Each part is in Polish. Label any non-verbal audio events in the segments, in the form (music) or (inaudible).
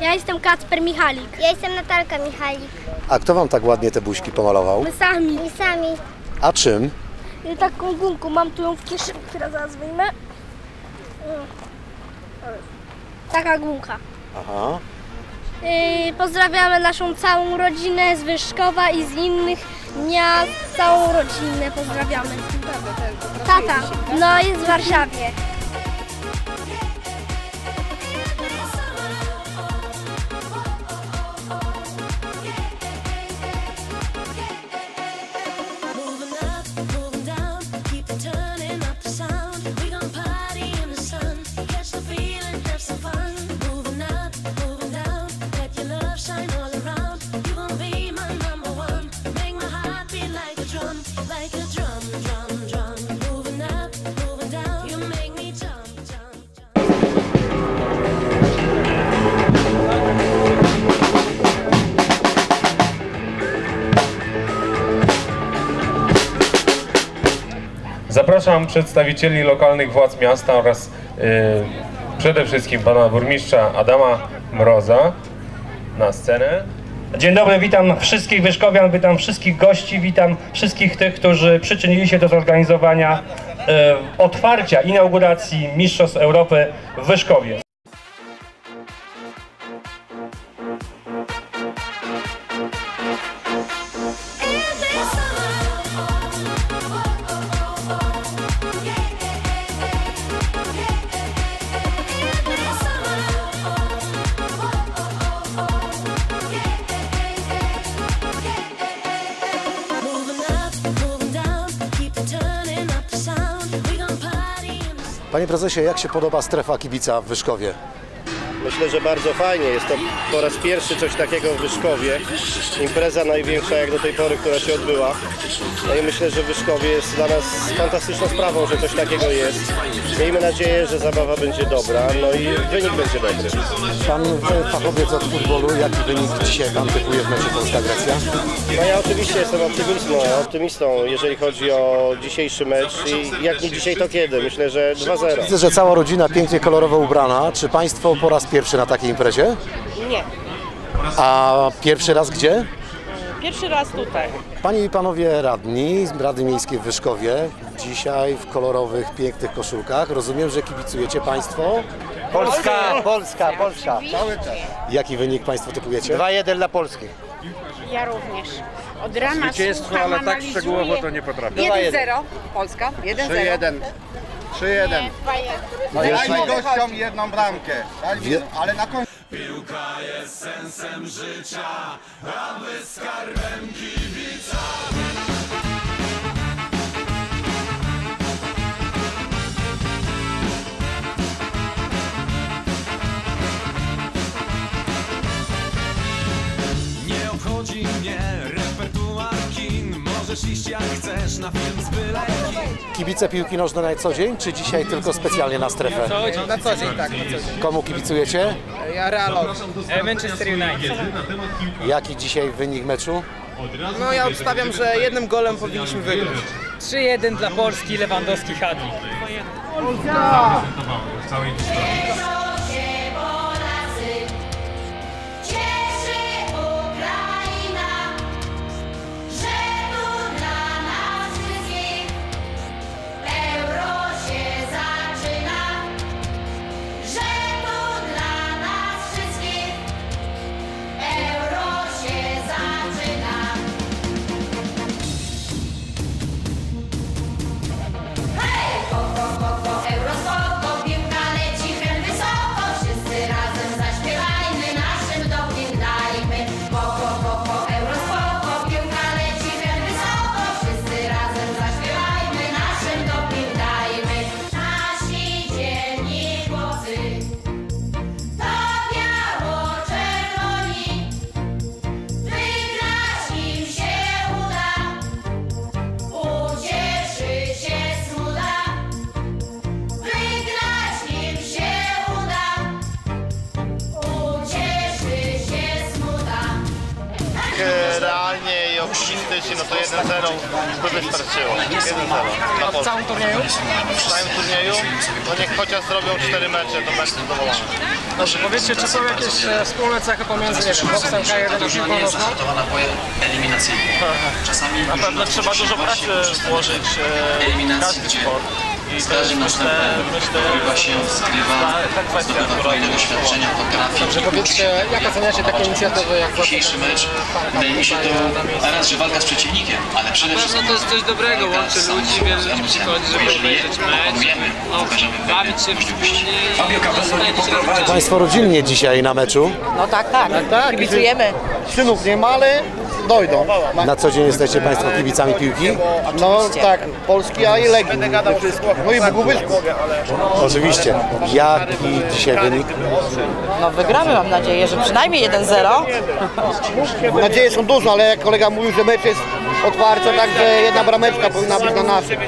Ja jestem Kacper Michalik. Ja jestem Natalka Michalik. A kto wam tak ładnie te buźki pomalował? My sami. My sami. A czym? I taką gumką mam tu ją w kieszeni, która zaraz wyjmę. Mm. Taka gumka. Aha. Yy, pozdrawiamy naszą całą rodzinę z Wyszkowa i z innych miast. Całą rodzinę pozdrawiamy. Tata, no jest w Warszawie. Zapraszam przedstawicieli lokalnych władz miasta oraz y, przede wszystkim pana burmistrza Adama Mroza na scenę. Dzień dobry, witam wszystkich Wyszkowian, witam wszystkich gości, witam wszystkich tych, którzy przyczynili się do zorganizowania e, otwarcia, inauguracji Mistrzostw Europy w Wyszkowie. Prezesie, jak się podoba strefa kibica w Wyszkowie? Myślę, że bardzo fajnie. Jest to po raz pierwszy coś takiego w Wyszkowie. Impreza największa jak do tej pory, która się odbyła. No i myślę, że Wyszkowie jest dla nas fantastyczną sprawą, że coś takiego jest. Miejmy nadzieję, że zabawa będzie dobra, no i wynik będzie dobry. Pan fachowiec od futbolu, jaki wynik dzisiaj pan typuje w meczu Polska-Grecja? No ja oczywiście jestem optymistą, optymistą, jeżeli chodzi o dzisiejszy mecz i jak nie dzisiaj, to kiedy? Myślę, że 2-0. Widzę, że cała rodzina pięknie kolorowo ubrana. Czy państwo po raz pierwszy na takiej imprezie? Nie, A pierwszy raz gdzie? pierwszy raz tutaj. Panie i panowie radni z Rady Miejskiej w Wyszkowie, dzisiaj w kolorowych, pięknych koszulkach. Rozumiem, że kibicujecie państwo. Polska, Polska, Polska. Jaki wynik państwo typujecie? 2-1 dla Polski. Ja również. Od rana Zwycięstwo, słucham, ale tak analizuję. szczegółowo to nie potrafię. 1-0 Polska, 1-0. 3-1. 3-1. Dajmy gościom jedną bramkę. Ale na końcu. Nie Kibice piłki nożnej na co dzień, czy dzisiaj tylko specjalnie na strefę? Na co dzień, tak, na co dzień. Komu kibicujecie? Ja Realowi. Manchester United. Jaki dzisiaj wynik meczu? No ja obstawiam, że jednym golem powinniśmy wygrać. 3-1 dla Polski, Lewandowski Hadlik. W optymistycznie, no to 1-0 by wystarczyło. 1-0 na. W całym turnieju? W całym turnieju? No niech chociaż zrobią 4 mecze, to będę zadowolony. Dobrze, powiedzcie, czy są jakieś e, wspólne cechy pomiędzy, nie wiem, boksem K1 a piłką nożną? Na pewno trzeba dużo pracy włożyć e, w każdy sport. I też myślę, myślę, ta, ta kwestia, która doświadczenia Dobrze, powiedzcie, jak oceniacie takie inicjatywy jak Dzisiejszy mecz wydaje mi się to raz, że walka z przeciwnikiem, ale przede wszystkim to jest coś dobrego, łączy ludzi, wiele ludzi przychodzi, żeby obejrzeć mecz, no, bawić się wspólnie i Państwo rodzinnie dzisiaj na meczu. No tak, tak. tak, Kibicujemy. Synów nie ma, ale dojdą. Na co dzień jesteście Państwo kibicami piłki? No tak, Polski, a i Legii. No i Bóg Oczywiście. Jaki dzisiaj wynik? No wygramy, mam nadzieję, że przynajmniej 1-0. Nadzieje są duże, ale jak kolega mówił, że mecz jest otwarty, także jedna brameczka powinna być na naszym.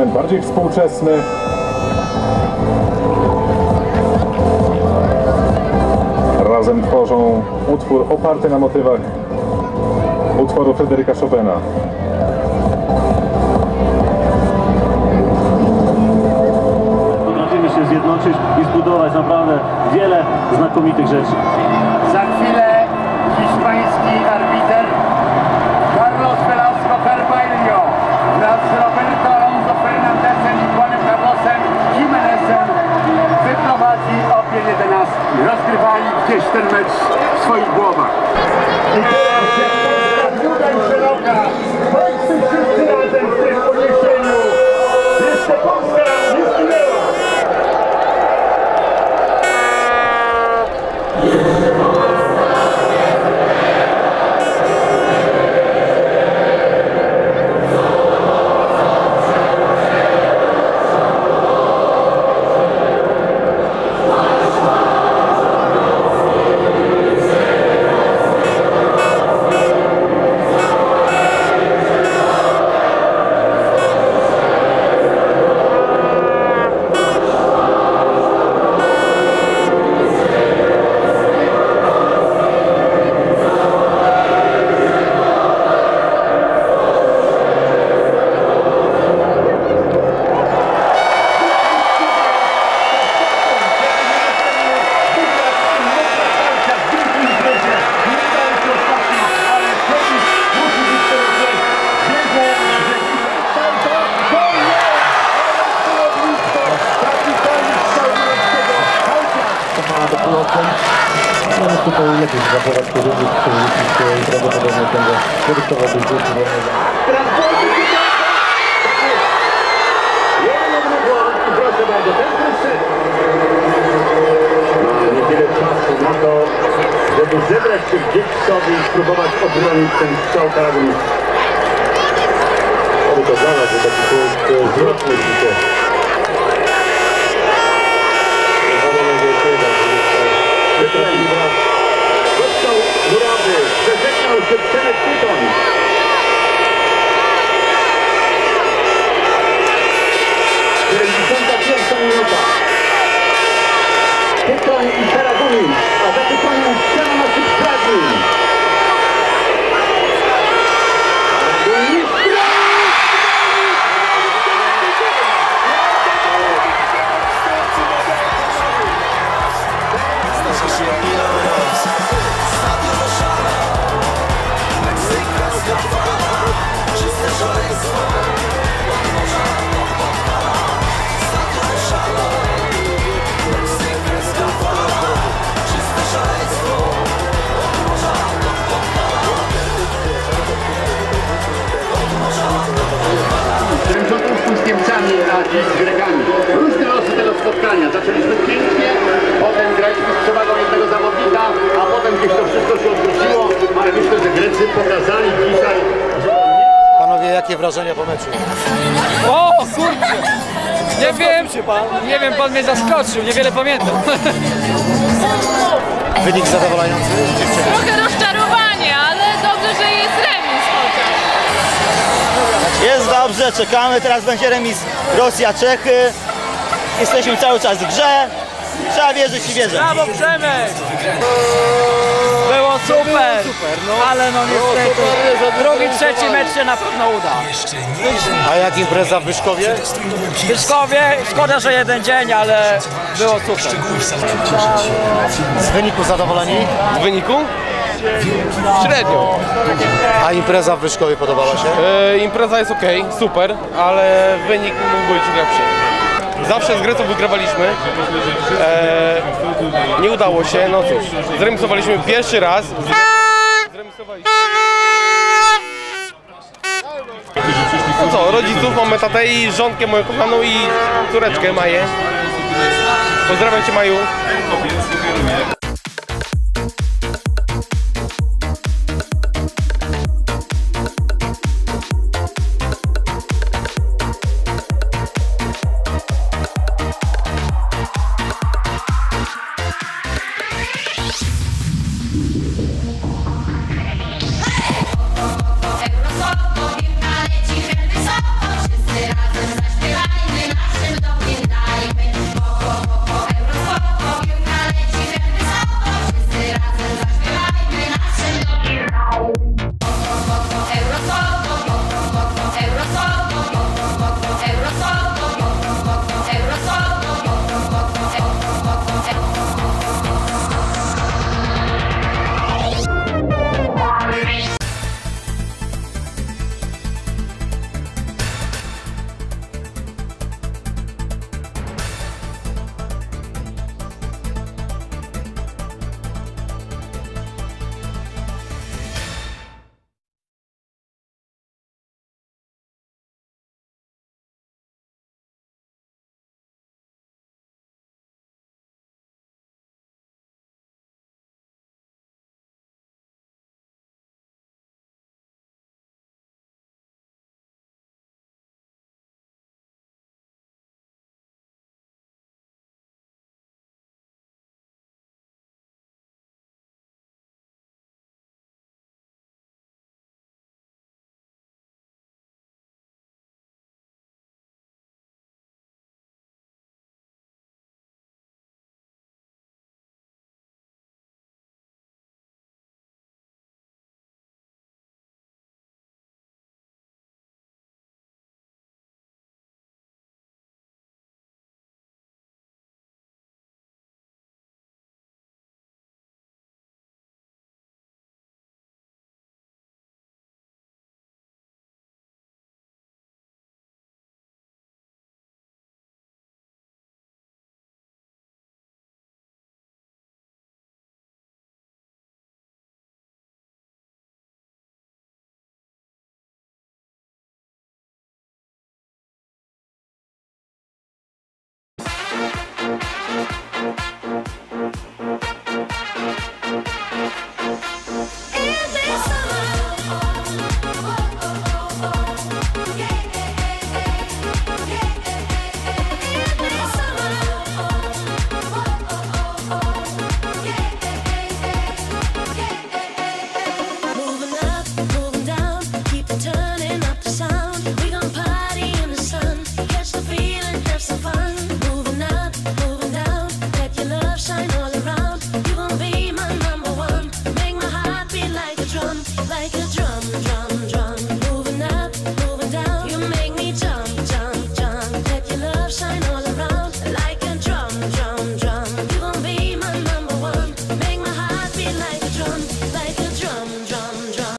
element bardziej współczesny. Razem tworzą utwór oparty na motywach utworu Fryderyka Chopina. Potrafimy się zjednoczyć i zbudować naprawdę wiele znakomitych rzeczy. 11. Rozgrywali gdzieś ten mecz w swoich głowach. Zachować przewrócić i prawdopodobnie będzie produktował być rzeczy wolnego. Niewiele czasu na to, żeby zebrać dzieci sobie i spróbować obronić ten strzał karabinista. Aby to dla nas był taki zwrotny dzisiaj. Się Przemek Tytoń. Siedemdziesiąta pierwsza minuta. Tytoń i Saragunin, a za Tytoniem ściana naszych pragnień. Różne losy tego spotkania. Zaczęliśmy pięknie, potem graliśmy z przewagą jednego zawodnika, a potem gdzieś to wszystko się odwróciło, ale myślę, że Grecy pokazali dzisiaj, że Panowie, jakie wrażenia po meczu? O kurczę! Nie wiem, nie wiem, pan mnie zaskoczył, niewiele pamiętam. (laughs) Wynik zadowalający? Trochę rozczarowanie, ale dobrze, że jest remis chociaż. Jest dobrze, czekamy, teraz będzie remis Rosja-Czechy. Jesteśmy cały czas w grze. Trzeba wierzyć i wierzyć. Brawo Przemek! Było super, ale no niestety drugi, trzeci mecz się na pewno uda. A jak impreza w Wyszkowie? W Wyszkowie szkoda, że jeden dzień, ale było super. Z wyniku zadowoleni? Z wyniku? Średnio. A impreza w Wyszkowie podobała się? E, impreza jest ok, super, ale wynik mógł być lepszy. Zawsze z Grecją wygrywaliśmy. E, nie udało się, no cóż. Zremisowaliśmy pierwszy raz. Zremisowaliśmy. No co, rodziców, mamy tatę i żonkę moją kochaną i córeczkę Maję. Pozdrawiam Cię Maju.